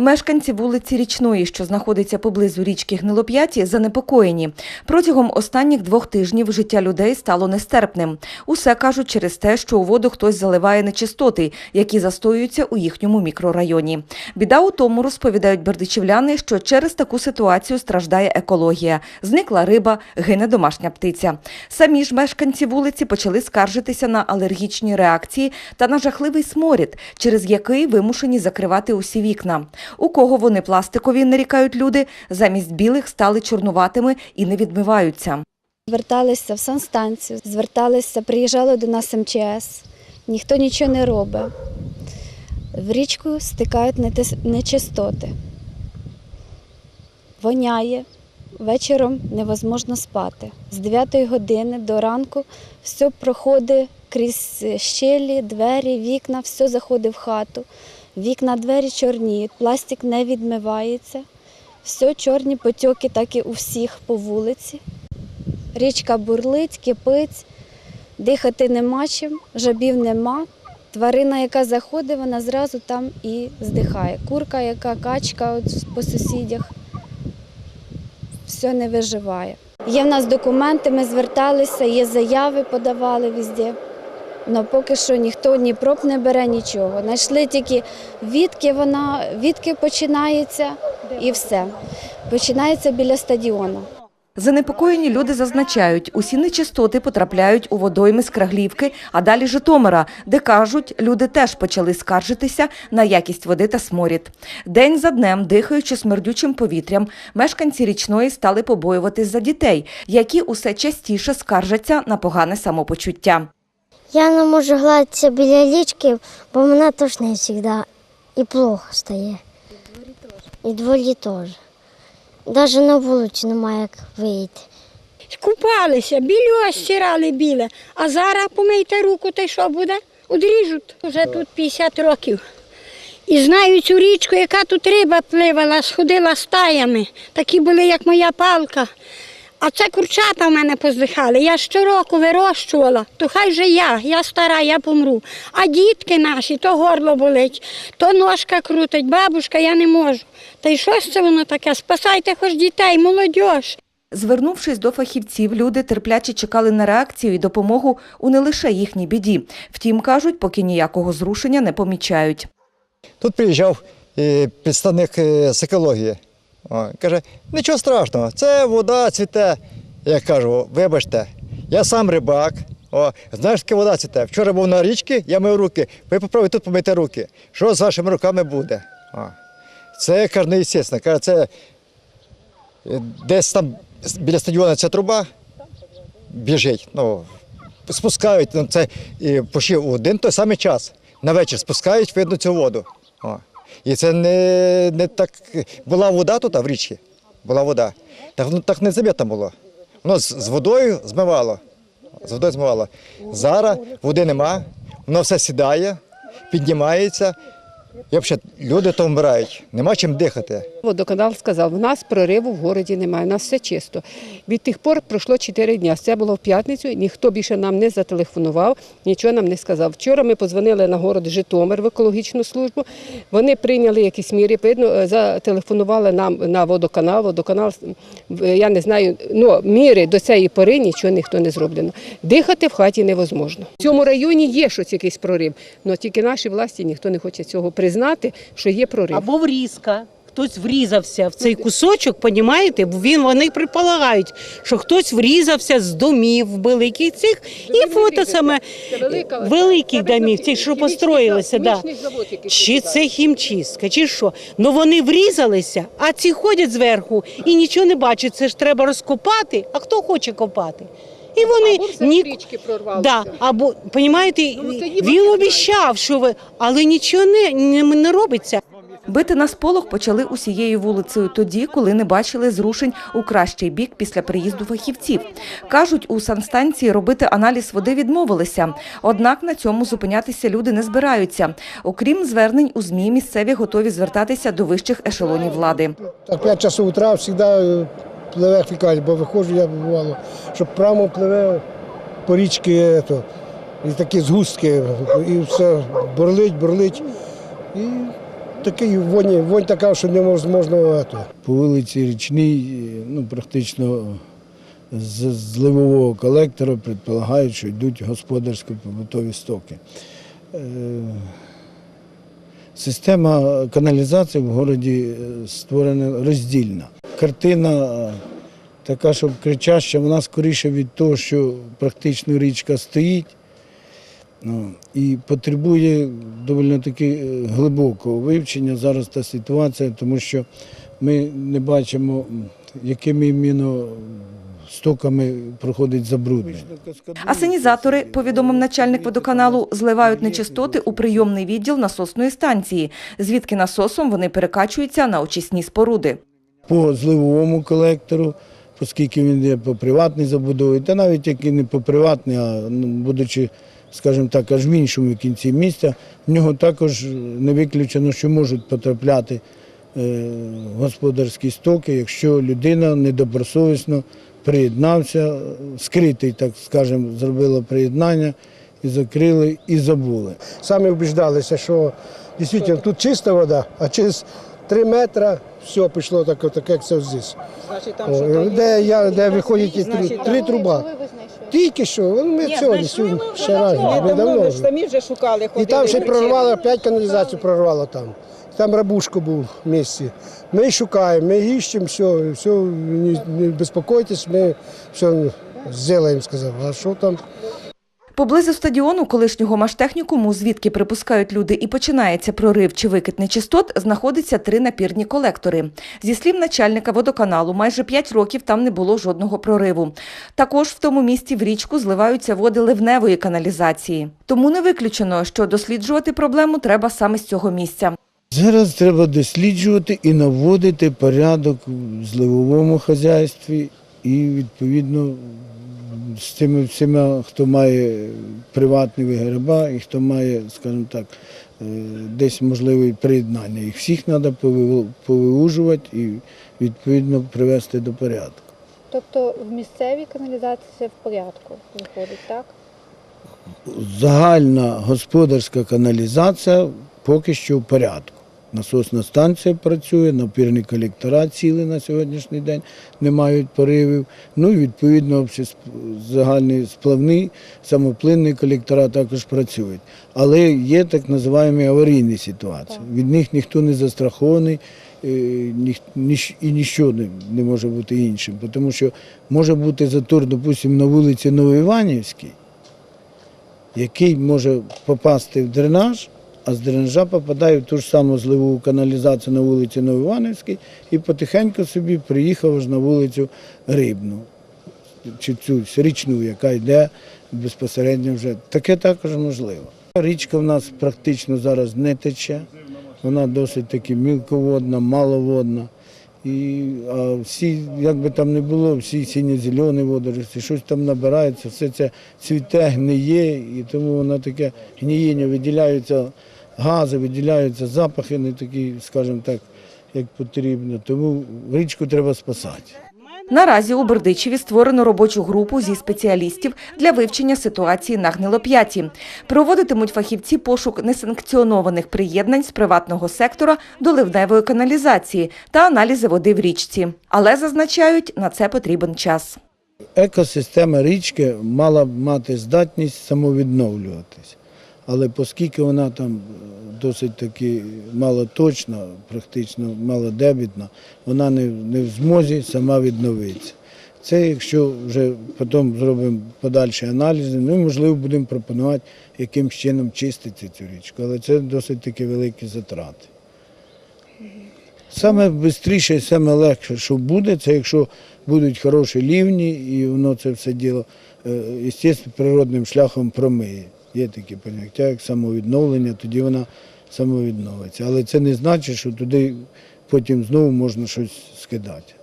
Мешканці вулиці Річної, що знаходиться поблизу річки Гнилоп'яті, занепокоєні. Протягом останніх двох тижнів життя людей стало нестерпним. Усе кажуть через те, що у воду хтось заливає нечистоти, які застоюються у їхньому мікрорайоні. Біда у тому, розповідають бердичівляни, що через таку ситуацію страждає екологія. Зникла риба, гине домашня птиця. Самі ж мешканці вулиці почали скаржитися на алергічні реакції та на жахливий сморід, через який вимушені закривати усі вікна. У кого вони пластикові, нарікають люди, замість білих стали чорнуватими і не відмиваються. Зверталися в санстанцію, зверталися, приїжджали до нас МЧС, ніхто нічого не робить. В річку стикають нечистоти. Воняє, вечором невозможно спати. З 9 години до ранку все проходить крізь щелі, двері, вікна, все заходить в хату. Вікна, двері чорніють, пластик не відмивається. Все чорні потьоки, так і у всіх по вулиці. Річка бурлить, кипить, дихати нема чим, жабів нема. Тварина, яка заходить, вона зразу там і здихає. Курка, яка качка от по сусідях, все не виживає. Є в нас документи, ми зверталися, є заяви, подавали везде. Але поки що ніхто ні проб не бере нічого. Знайшли тільки відки вона, відки починається і все. Починається біля стадіону. Занепокоєні люди зазначають, усі нечистоти потрапляють у водойми з Краглівки, а далі Житомира, де кажуть, люди теж почали скаржитися на якість води та сморід. День за днем, дихаючи смердючим повітрям, мешканці річної стали побоюватись за дітей, які усе частіше скаржаться на погане самопочуття. Я не можу гладитися біля річки, бо мене тошнить завжди і плохо стає. І дворі теж. Навіть на вулицю немає як вийти. Купалися, біле стирали біле, а зараз помийте руку, та й що буде? Одріжуть. Вже тут 50 років. І знаю цю річку, яка тут риба пливала, сходила стаями. Такі були, як моя палка. А це курчата в мене поздихали. Я щороку вирощувала, то хай же я, я стара, я помру. А дітки наші, то горло болить, то ножка крутить, бабушка, я не можу. Та й що ж це воно таке? Спасайте хоч дітей, молодь. Звернувшись до фахівців, люди терпляче чекали на реакцію і допомогу у не лише їхній біді. Втім, кажуть, поки ніякого зрушення не помічають. Тут приїжджав е, представник е, з екології. Каже, нічого страшного, це вода цвіте. Я кажу, вибачте, я сам рибак. О, знаєш, яка вода цвіте? Вчора був на річці, я мив руки. Ви попробуйте тут помити руки. Що з вашими руками буде? О, це каже, неестественно. Каже, це е, десь там біля стадіону ця труба біжить. Ну, спускають, ну, це і почти один той самий час. На вечір спускають, видно цю воду. О. І це не, не так. Була вода тут в річці. Була вода. Так, ну, так забито було. Воно з, з водою змивало. З водою змивало. Зараз води нема, воно все сідає, піднімається. І взагалі люди то вмирають, нема чим дихати. Водоканал сказав, у нас прориву в городі немає, у нас все чисто. Від тих пор пройшло 4 дні. Це було в п'ятницю, ніхто більше нам не зателефонував, нічого нам не сказав. Вчора ми подзвонили на город Житомир в екологічну службу. Вони прийняли якісь міри, видно, е, зателефонували нам на водоканал. Водоканал, е, я не знаю, ну, міри до цієї пори нічого ніхто не зроблено. Дихати в хаті невозможно. В цьому районі є щось якийсь прорив, але тільки наші власті ніхто не хоче цього признати, що є прорив. Або врізка. Хтось врізався в цей кусочок, понімаєте? Він вони предполагають, що хтось врізався з домів великих цих і фото саме великих домів, ці, що построїлися. Да. Чи це хімчистка, чи що? Ну вони врізалися, а ці ходять зверху і нічого не бачать. Це ж треба розкопати. А хто хоче копати? І вони ні... Да, або понімаєте, він обіцяв, що ви, але нічого не, не, не робиться. Бити на сполох почали усією вулицею тоді, коли не бачили зрушень у кращий бік після приїзду фахівців. Кажуть, у санстанції робити аналіз води відмовилися. Однак на цьому зупинятися люди не збираються. Окрім звернень у ЗМІ, місцеві готові звертатися до вищих ешелонів влади. Так 5 часов утра завжди пливе фікаль, бо виходжу я бувало, що прямо пливе по річці ето, і такі згустки, і все бурлить, бурлить. І такий вонь, вонь така, що неможливо. це. По вулиці Річній, ну, практично з зливового колектора предполагають, що йдуть господарсько-побутові стоки. Система каналізації в городі е, створена роздільна. Картина е, така, щоб кричаща, вона скоріше від того, що практично річка стоїть ну, і потребує доволі таки е, глибокого вивчення зараз та ситуація, тому що ми не бачимо, якими іменно стоками проходить забруднення. Асенізатори, повідомив начальник водоканалу, зливають нечистоти у прийомний відділ насосної станції, звідки насосом вони перекачуються на очисні споруди. по зливовому колектору, оскільки він є по приватній забудові, та навіть як і не по приватній, а ну, будучи, скажімо так, аж в іншому кінці міста, в нього також не виключено, що можуть потрапляти е, господарські стоки, якщо людина недобросовісно приєднався, скритий, так скажемо, зробила приєднання і закрили, і забули. Самі вбіждалися, що дійсно тут чиста вода, а через три метри все пішло так, так як це здесь. О, де, я, де виходять три, три труба. Тільки що, ну, ми сьогодні, сьогодні, ще раз, ми давно вже. самі вже шукали, І там ще прорвало, опять каналізацію прорвало там. Там рабушка був в місті. Ми шукаємо, ми іщемо, все, все, не, безпокойтесь, ми все зробимо, сказав. А що там? Поблизу стадіону колишнього маштехнікуму, звідки припускають люди і починається прорив чи викид нечистот, знаходиться три напірні колектори. Зі слів начальника водоканалу, майже п'ять років там не було жодного прориву. Також в тому місці в річку зливаються води ливневої каналізації. Тому не виключено, що досліджувати проблему треба саме з цього місця. Зараз треба досліджувати і наводити порядок в зливовому хазяйстві і відповідно з тими всіма, хто має приватні вигреба і хто має, скажімо так, е, десь можливе приєднання. Їх всіх треба повиужувати і відповідно привести до порядку. Тобто в місцевій каналізації все в порядку виходить, так? Загальна господарська каналізація поки що в порядку. Насосна станція працює, напірні колектора ціли на сьогоднішній день не мають поривів. Ну і відповідно загальні сплавні, самоплинні колектора також працюють. Але є так називаємо аварійні ситуації. Від них ніхто не застрахований е, і ніщо не, не може бути іншим. Тому що може бути затор, допустимо, на вулиці Новоіванівській, який може попасти в дренаж, а з дренажа попадає в ту ж саму зливову каналізацію на вулиці Новоіванівській і потихеньку собі приїхав аж на вулицю Рибну, чи цю річну, яка йде безпосередньо вже. Таке також можливо. Річка в нас практично зараз не тече, вона досить таки мілководна, маловодна. І а всі, як би там не було, всі синьо-зелені водорості, щось там набирається, все це цвіте, гниє, і тому воно таке гнієння, виділяються гази, виділяються запахи, не такі, скажімо так, як потрібно. Тому річку треба спасати. Наразі у Бердичеві створено робочу групу зі спеціалістів для вивчення ситуації на гнилоп'яті. Проводитимуть фахівці пошук несанкціонованих приєднань з приватного сектора до ливневої каналізації та аналізи води в річці. Але зазначають, на це потрібен час. Екосистема річки мала б мати здатність самовідновлюватись. Але оскільки вона там е, досить таки малоточна, практично малодебітна, вона не, не в змозі сама відновитися. Це якщо вже потім зробимо подальші аналізи, ну і можливо будемо пропонувати, яким чином чистити цю річку. Але це досить таки великі затрати. Саме швидше і саме легше, що буде, це якщо будуть хороші лівні, і воно це все діло, звісно, природним шляхом промиє. Є такі поняття, як самовідновлення, тоді вона самовідновиться. Але це не значить, що туди потім знову можна щось скидати.